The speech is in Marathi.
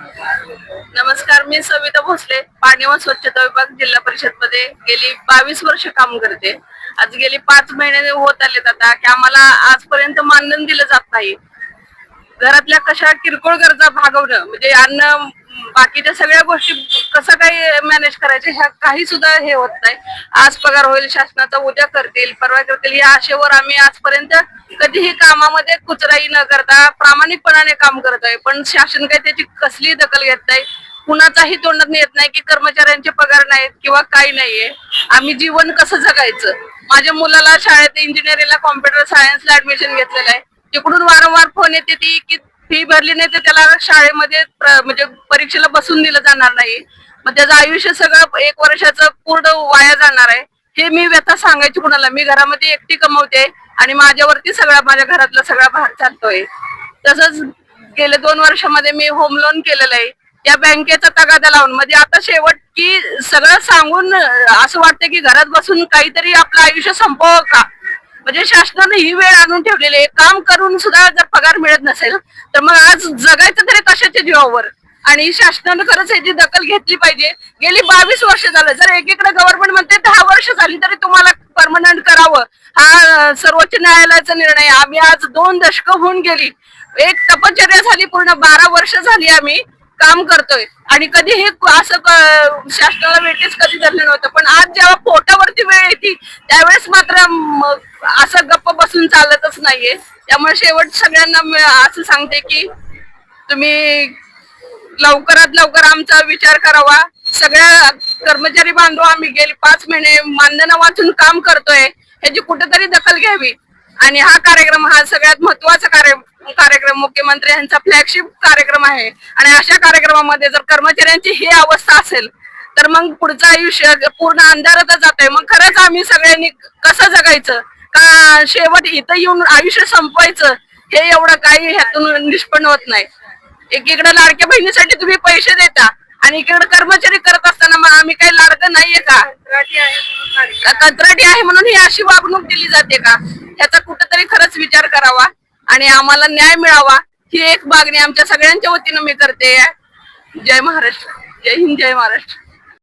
नमस्कार मी सविता भोसले पाणी व स्वच्छता विभाग जिल्हा परिषदमध्ये गेली बावीस वर्ष काम करते. आज गेली पाच महिने होत आलेत आता की आम्हाला आजपर्यंत मानधन दिलं जात नाही. घरातल्या कशा किरकोळ गरजा भागवणं म्हणजे अन्न बाकीच्या सगळ्या गोष्टी कसं काही मॅनेज करायचे ह्या काही सुद्धा हे होत नाही. आज पगार होईल शासनाचा उद्या करतील परवा करतील या आशेवर आम्ही आजपर्यंत कधीही कामामध्ये कुचराई न करता प्रामाणिकपणाने काम करत आहे. पण शासन काही त्याची कसली दखल घेत नाही. कुणाचाही तोंडात येत नाही की कर्मचाऱ्यांचे पगार नाहीत किंवा काही नाहीये. आम्ही जीवन कसं जगायचं? माझ्या मुलाला शाळेत इंजिनिअरिंगला कॉम्प्युटर सायन्सला ऍडमिशन घेतलेलं आहे. तिकडून वारंवार फोन येते ती की फी भरली नाही तर त्याला शाळेमध्ये म्हणजे परीक्षेला बसून दिलं जाणार नाही. मग त्याचं आयुष्य सगळं एक वर्षाचं पूर्ण वाया जाणार आहे. हे मी व्यथा सांगायची कुणाला मी घरामध्ये एकटी कमवते आणि माझ्यावरती सगळा माझ्या घरातला सगळा भार चालतोय. तसंच गेले दोन वर्षामध्ये मी होम लोन केलेलं आहे. त्या बँकेचा तगादा लावून म्हणजे आता शेवट की सगळं सांगून असं वाटतं की घरात बसून काहीतरी आपलं आयुष्य संपवावं का? म्हणजे शासनाने ही वेळ आणून ठेवलेली आहे. काम करून सुद्धा जर पगार मिळत नसेल तर मग आज जगायचं तरी कशाच्या जीवावर. आणि शासनानं खरंच याची दखल घेतली पाहिजे. गेली बावीस वर्ष झालं जर एकीकडे गव्हर्नमेंट म्हणते दहा वर्ष झाली तरी तुम्हाला परमनंट करावं. हा सर्वोच्च न्यायालयाचा निर्णय. आम्ही आज दोन दशकं होऊन गेली. एक तपश्चर्या झाली पूर्ण बारा वर्ष झाली आम्ही काम करतोय. आणि कधी हे असं शासनाला वेटीस कधी धरलं नव्हतं. पण आज जेव्हा पोटावरती वेळ येते त्यावेळेस मात्र असं गप्प बसून चालतच नाहीये. त्यामुळे शेवट सगळ्यांना असं सांगते की तुम्ही लवकरात लवकर आमचा विचार करावा. सगळ्या कर्मचारी बांधव आम्ही गेली पाच महिने मानधना वाचून काम करतोय. ह्याची कुठेतरी दखल घ्यावी. आणि हा कार्यक्रम हा सगळ्यात महत्त्वाचा कार्य कार्यक्रम. मुख्यमंत्री यांचा फ्लॅगशिप कार्यक्रम आहे. आणि अशा कार्यक्रमामध्ये जर कर्मचाऱ्यांची ही अवस्था असेल तर मग पुढचं आयुष्य पूर्ण अंधारातच जात आहे मग खरंच आम्ही सगळ्यांनी कसं जगायचं? का शेवट इथं येऊन आयुष्य संपवायचं? हे एवढं काही ह्यातून निष्पन्न होत नाही. एकीकडे लाडक्या बहिणीसाठी तुम्ही पैसे देता आणि इकडे कर्मचारी करत असताना मग आम्ही काही लाडकं नाहीये का? का कंत्राटी आहे म्हणून ही अशी वागणूक दिली जाते का? ह्याचा कुठेतरी खरंच विचार करावा आणि आम्हाला न्याय मिळावा. ही एक मागणी आमच्या सगळ्यांच्या वतीनं मी करते. जय महाराष्ट्र. जय हिंद जय महाराष्ट्र.